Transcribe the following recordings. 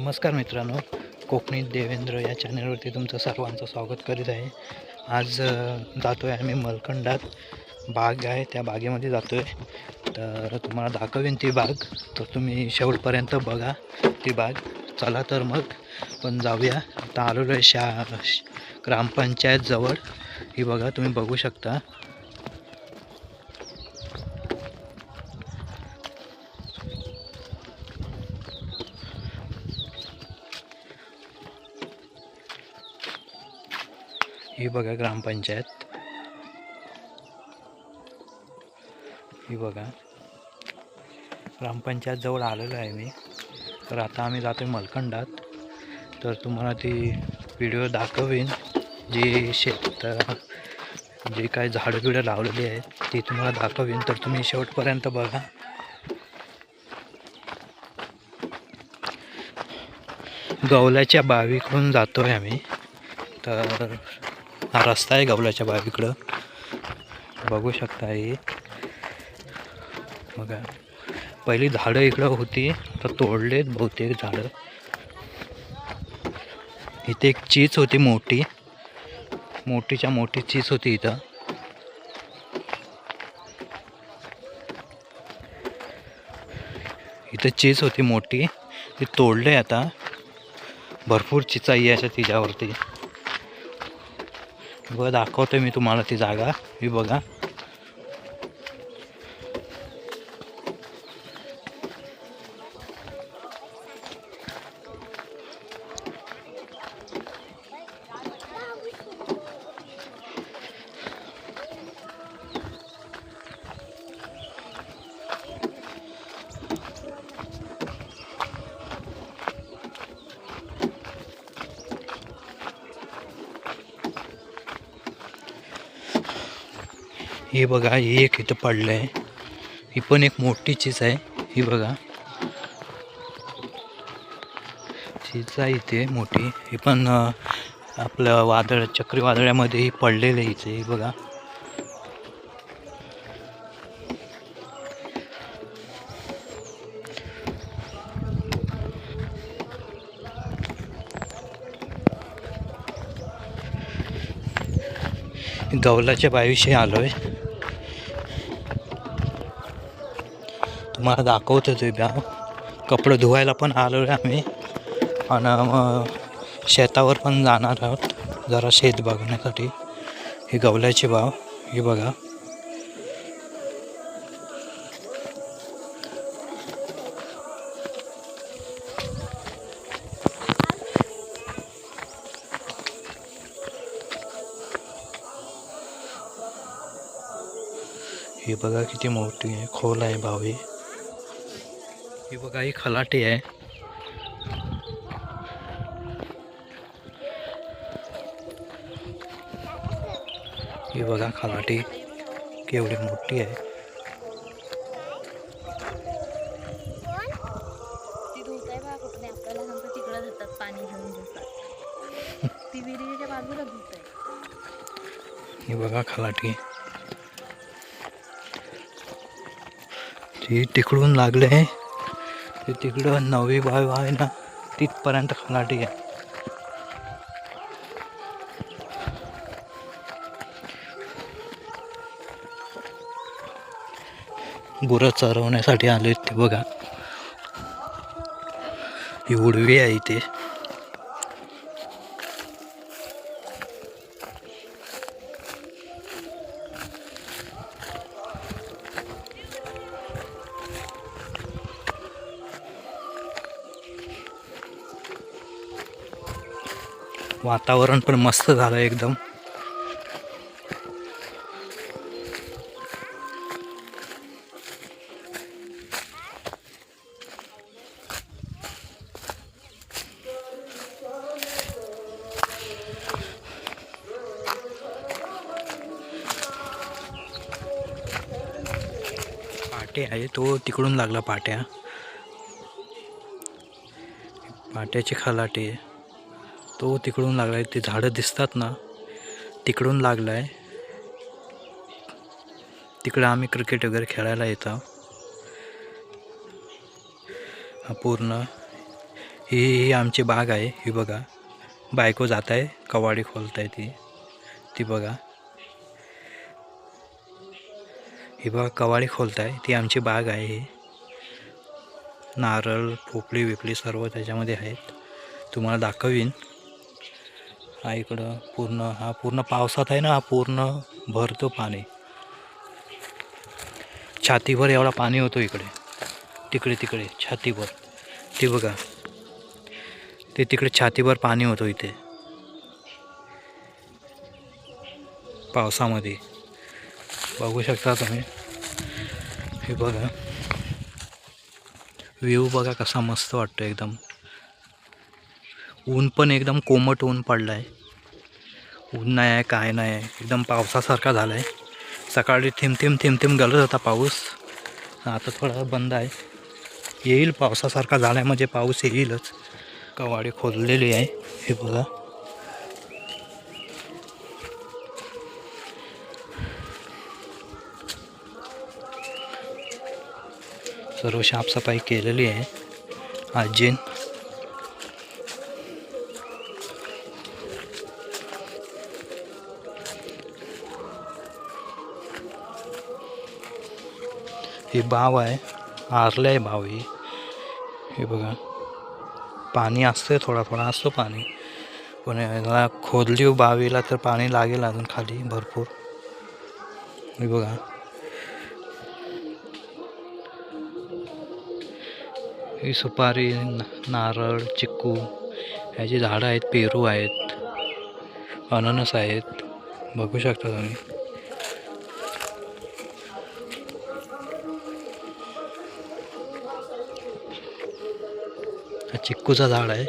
नमस्कार मित्रांनो कोकणी देवेंद्र या चॅनलवरती तुमचं सर्वांचं स्वागत करीत आहे. आज जातो आहे आम्ही मलकंडात बाग आहे त्या बागेमध्ये जातो आहे तर तुम्हाला दाखवेन ती बाग. तर तुम्ही शेवटपर्यंत बघा ती बाग. चला तर मग पण जाऊया. आता आलेलो आहे शा ग्रामपंचायत जवळ. ही बघा तुम्ही बघू शकता. ही बघा ग्रामपंचायत. ही बघा. ग्रामपंचायत जवळ आलेलो आहे मी. तर आता आम्ही जातो आहे मलखंडात. तर तुम्हाला ती व्हिडिओ दाखवीन. जी शेत जे काही झाडं बिडं लावलेली आहेत ती तुम्हाला दाखवीन. तर तुम्ही शेवटपर्यंत बघा. गवल्याच्या बावीकडून जातो आहे आम्ही. तर हा रस्ता आहे गवल्याच्या बावीकडं बघू शकता हे. बघा. पहिली झाडं इकडं होती तर तोडलेत बहुतेक झाडं. इथे एक चीच होती मोठी. मोठीच्या मोठी चीच होती इथं. इथं चीज होती मोठी. ती तोडले आता. भरपूर चिचाई आहे तिच्यावरती. बघा दाखवतो मी तुम्हाला ती जागा. ही बघा. हे बघा हे एक इथं पडलं आहे ही पण एक मोठी चीज आहे. ही बघा. चीज आहे इथे मोठी. ही पण आपलं वादळ चक्रीवादळामध्ये ही पडलेलं आहे इथे. ही बघा. गवलाच्या बाविषयी आलो आहे तुम्हाला दाखवतो ते ब्या. कपडे धुवायला पण आलो आहे आम्ही. आणि मग शेतावर पण जाणार आहोत. जरा शेत बघण्यासाठी. ही गवल्याची बाव ही बघा. ही बघा किती मोठी आहे खोल आहे भावी ही बघा ही खलाटी आहे. ही बघा खलाटी केवढी मोठी आहे. ही बघा खलाटी. ती तिकडून लागले आहे. ते तिकडं नवी बावी आहे ना तिथपर्यंत खलाटी आहे. गुरं चरवण्यासाठी आले ते बघा. ही उडवी आहे इथे. वातावरण पण मस्त झालं एकदम. पाटे आहे तो हो, तिकडून लागला पाट्या. पाट्याची खलाटी. आहे तो तिकडून लागला आहे ते झाडं दिसतात ना तिकडून लागला आहे तिकडं आम्ही क्रिकेट वगैरे खेळायला येतो. पूर्ण. ही ही आमची बाग आहे ही बघा. बायको जात आहे कवाडी खोलत आहे ती. ती बघा. ही बघा कवाडी खोलत आहे ती आमची बाग आहे ही. नारळ पोपळी विपळी सर्व त्याच्यामध्ये आहेत. तुम्हाला दाखवीन. हा इकडं पूर्ण हा पूर्ण पावसात आहे ना हा पूर्ण भरतो पाणी. छातीभर एवढा पाणी होतो इकडे. तिकडे तिकडे छातीभर. ते बघा. ते तिकडे छातीभर पाणी होतं इथे. पावसामध्ये. बघू शकता तुम्ही. हे बघा. व्ह्यू बघा कसा मस्त वाटतो एकदम. ऊन पण एकदम कोमट ऊन पडलं आहे ऊन नाही आहे काय नाही आहे. एकदम पावसासारखा झाला आहे सकाळी थिमथिम थेंब थेंब थेंब गलत होता पाऊस. आता थोडा बंद आहे. येईल पावसासारखा झाला आहे म्हणजे पाऊस येईलच. कवाडी खोदलेली आहे हे बघा. सर्व साफसफाई केलेली आहे. आजीन ही बाव आहे. आरले आहे बाव ही. हे बघा. पाणी असतं थोडा थोडा असतो पाणी. पण याला खोदली बावीला तर पाणी लागेल अजून खाली भरपूर. हे बघा. ही सुपारी न- नारळ चिक्कू ह्याची झाडं आहेत पेरू आहेत अननस आहेत. बघू शकता तुम्ही. हा चिक्कूचं झाड आहे.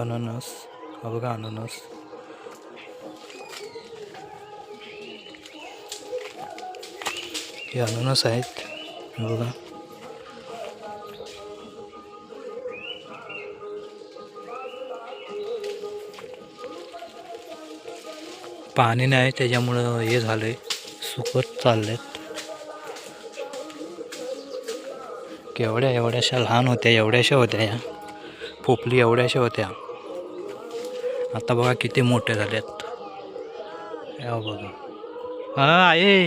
अननस. हा बघा अननस. हे अननस आहेत. बघा. पाणी नाही त्याच्यामुळं हे झालंय. सुकत चाललेत. केवढ्या एवढ्याशा लहान होत्या एवढ्याशा होत्या या. पोपली एवढ्याशा होत्या. आता बघा किती मोठ्या झाल्यात या बघा. हां आहे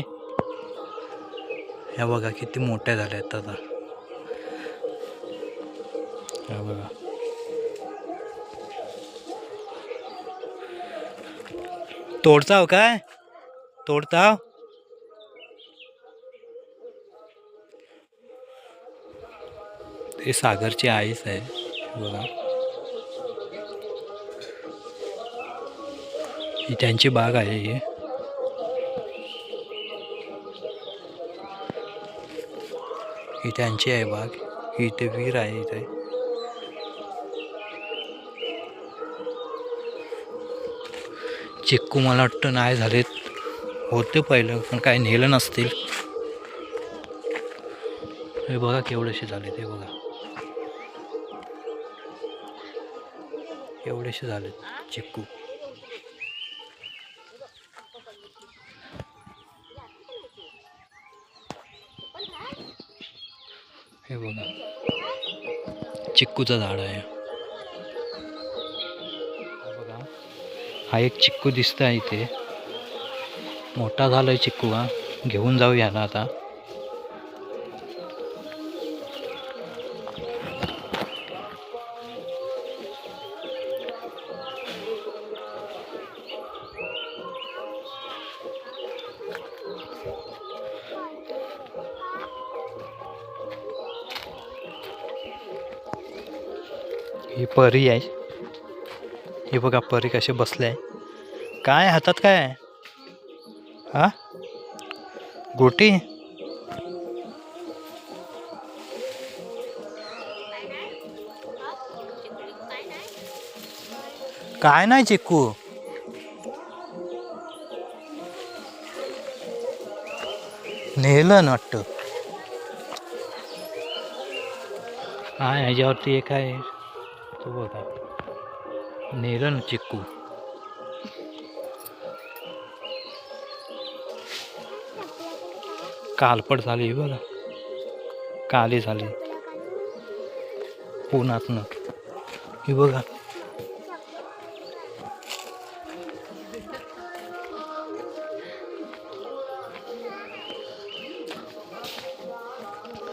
या बघा किती मोठ्या झाल्यात आता. या बघा. तोडताव काय? तोडताव? हे सागरची आईच आहे. बघा. ही त्यांची बाग आहे ही. ही त्यांची आहे बाग. ही इथे विहीर आहे इथे. चिक्कू मला वाटतं नाही झालेत. होते पहिलं पण काय नेलं नसतील. हे बघा केवढेसे झाले ते बघा. एवढेसे झालेत चिक्कू. हे बघा. चिक्कूचं झाड आहे. हा एक चिक्कू दिसतं आहे इथे. मोठा झालाय चिक्कू हा. घेऊन जाऊ याला आता. ही परी आहे. हे बघा परी कसे बसले आहे. काय हातात काय आहे? हा? गोटी? काय नाही चिकू नेलं ना वाटतं ह्याच्यावरती एक आहे. तो बघा. नेरन चिक्कू. कालपड झाली बघा काली झाली. पुण्यात हे बघा.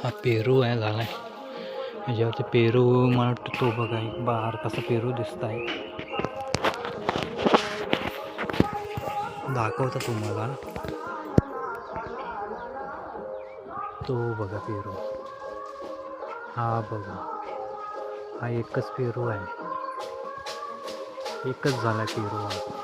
हा पेरू आहे झालाय. म्हणजे ह्याच्यावरती पेरू मला वाटतं तो बघा एक बार कसा पेरू दिसत आहे दाखवता तुम्हाला. तो बघा पेरू. हा बघा. हा एकच पेरू आहे. एकच झाला पेरू. हा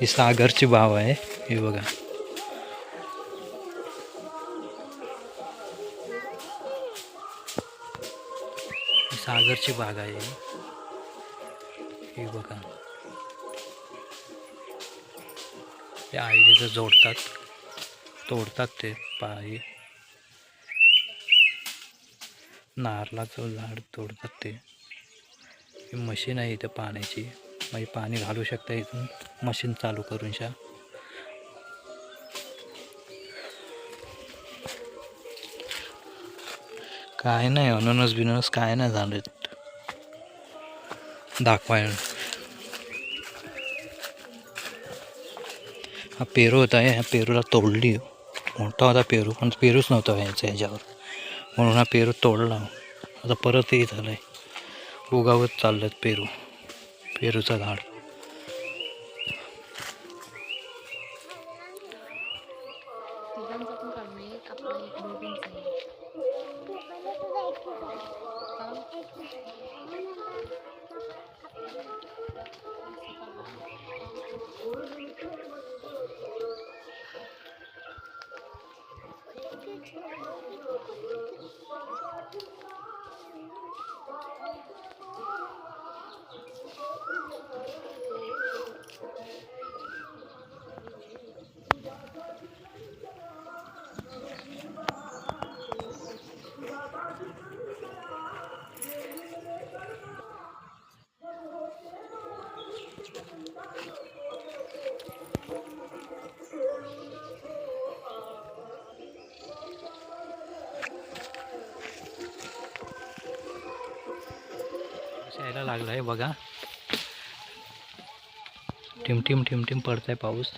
ही सागरची बाव आहे. हे बघा. ही सागरची बाग आहे ही. बघा. ते आई तिथं जोडतात तोडतात ते पायी नारळाचं झाड तोडतात ते. ही मशीन आहे इथं पाण्याची. म्हणजे पाणी घालू शकता इथून. मशीन चालू करून शा. काय नाही अननस बिननस काय नाही झाले दाखवाय हा पेरू होता ह्या पेरूला तोडली. मोठा होता पेरू पण पेरूच नव्हता यायचा ह्याच्यावर म्हणून हा पेरू तोडला. आता परत हे झालं आहे उगावत चाललं पेरू. पेरूचं झाड. लागला आहे बघा. टिमटिम टिमटिम पडत आहे पाऊस.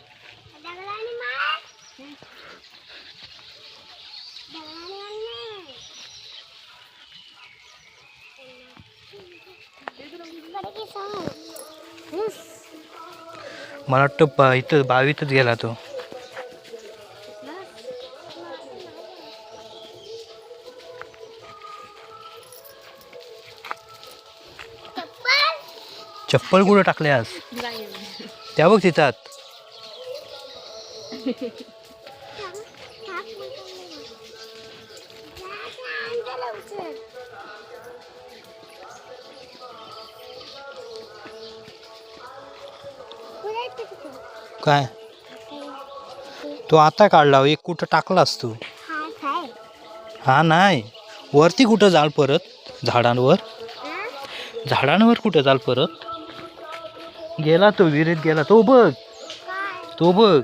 मला वाटतं इथं बावीतच गेला तो. चप्पल कुठं टाकले आज गाई. त्या बघ तिथं. काय? तो आता काढला एक कुठं टाकलास तू. हा नाही. वरती कुठं जाल परत? झाडांवर? झाडांवर कुठं जाल परत? गेला तो विहिरीत गेला तो बघ. तो बघ.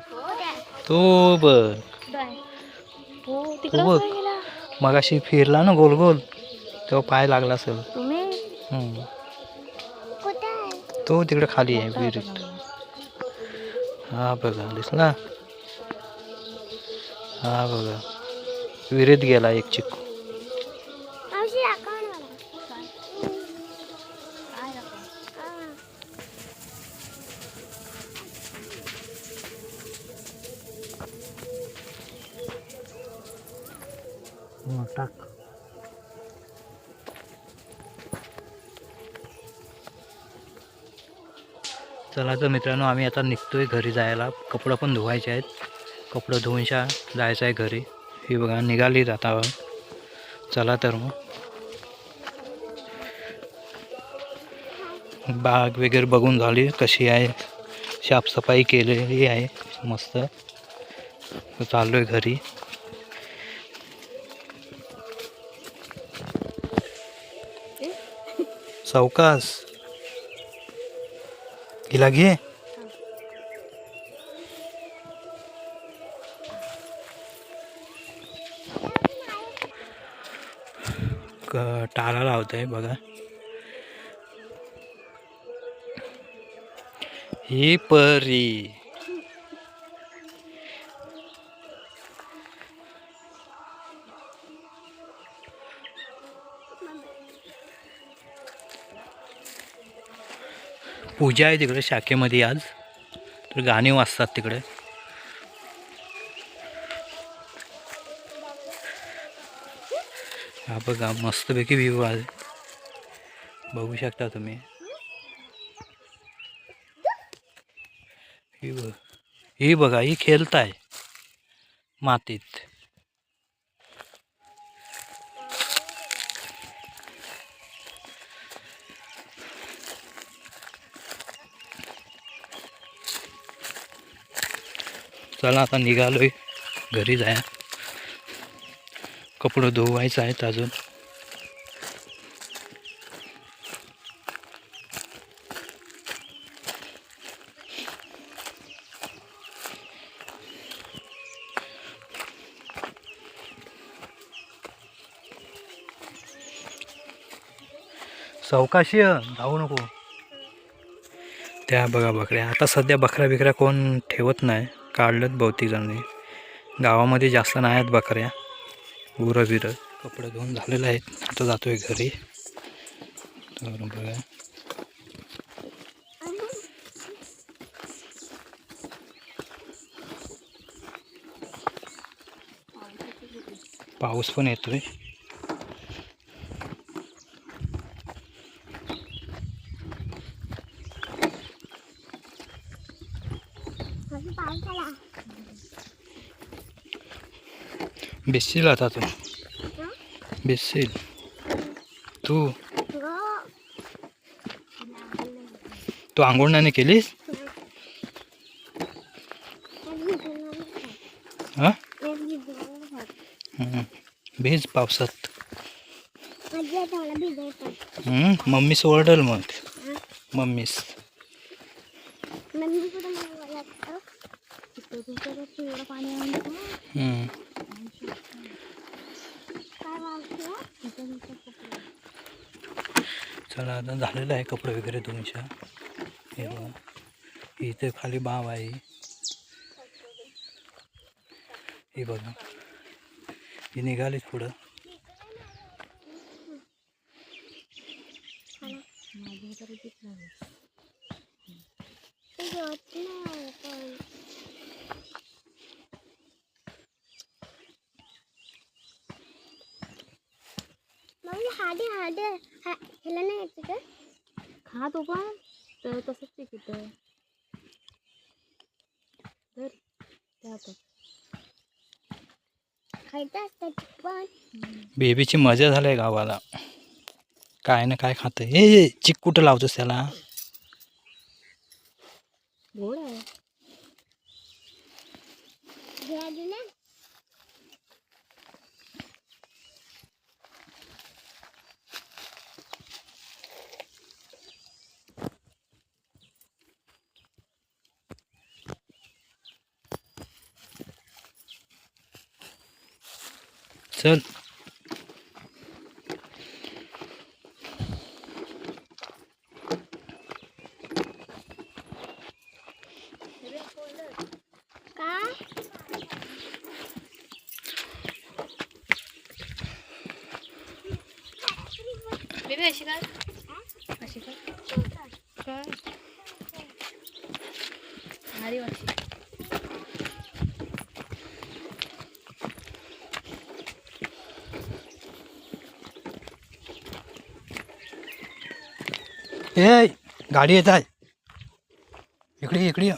तो बघ. तिकडं बघ. गेला? मगाशी फिरला ना गोल गोल तेव्हा पाय लागला असेल. तो तिकडे खाली आहे विहिरीत. हा बघा दिसला? हा बघा. विहिरीत गेला एक चिक्कू. टाक. चला तर मित्रांनो आम्ही आता निघतोय घरी जायला. कपडं पण धुवायचे आहेत. कपडं धुवूनशा जायचं आहे घरी. ही बघा निघाली आता. चला तर मग. बाग वगैरे बघून झाली कशी आहे. साफसफाई केलेली आहे मस्त. चाललो चाललोय घरी. सावकास हिला घे. क- टाळा लावतोय बघा. ही परी. पूजा आहे तिकडे शाखेमध्ये आज. तर गाणे वाजतात तिकडे. हा बघा मस्तपैकी व्ह्यू आहे बघू शकता तुम्ही. ही बघ ही बघा ही खेळताय. मातीत. चला आता निघालोय. घरी जाया. कपडं धुवायचं आहेत अजून. सावकाशी आहे, धावू नको. त्या बघा बकऱ्या. आता सध्या बकऱ्या बिकऱ्या कोण ठेवत नाही. काढलंच बहुतेक जणांनी गावामध्ये जास्त नाही आहेत बकऱ्या. गुरं बिरं कपडे धुवून झालेले आहेत. आता जातोय घरी. तर बघा. पाऊस पण येतोय. भिजशील आता तू भिजशील तू तू आंघोळ नाही केलीस हां भिज पावसात मम्मीस ओरडल मग मम्मीस पाणी हम्म. चला आता झालेलं आहे कपडे वगैरे धुवूनच्या हे बघा. इथे खाली बाव आहे. ही बघा. ही निघालीच पुढं तरी दिसलं नाही. हाडे हाडे ह्याला नाही येते का खा तो पण तर तसंच ते कुठं धर बेबीची मजा झाली गावाला. काय ना काय खातं हे चिक कुठं लावतोस त्याला गोड आहे घे आधी ना चल का बेबी अशी काय अशी काय हे ए गाडी येत आहे. इकडे इकडे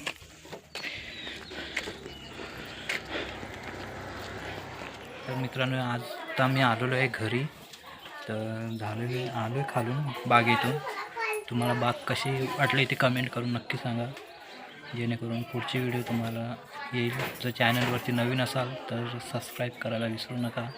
तर मित्रांनो आज आता मी आलेलो आहे घरी. तर झालेले आलो आहे खालून बागेतून तुम्हाला बाग कशी वाटली ते कमेंट करून नक्की सांगा. जेणेकरून पुढची व्हिडिओ तुम्हाला येईल. जर चॅनलवरती नवीन असाल तर सबस्क्राईब करायला विसरू नका.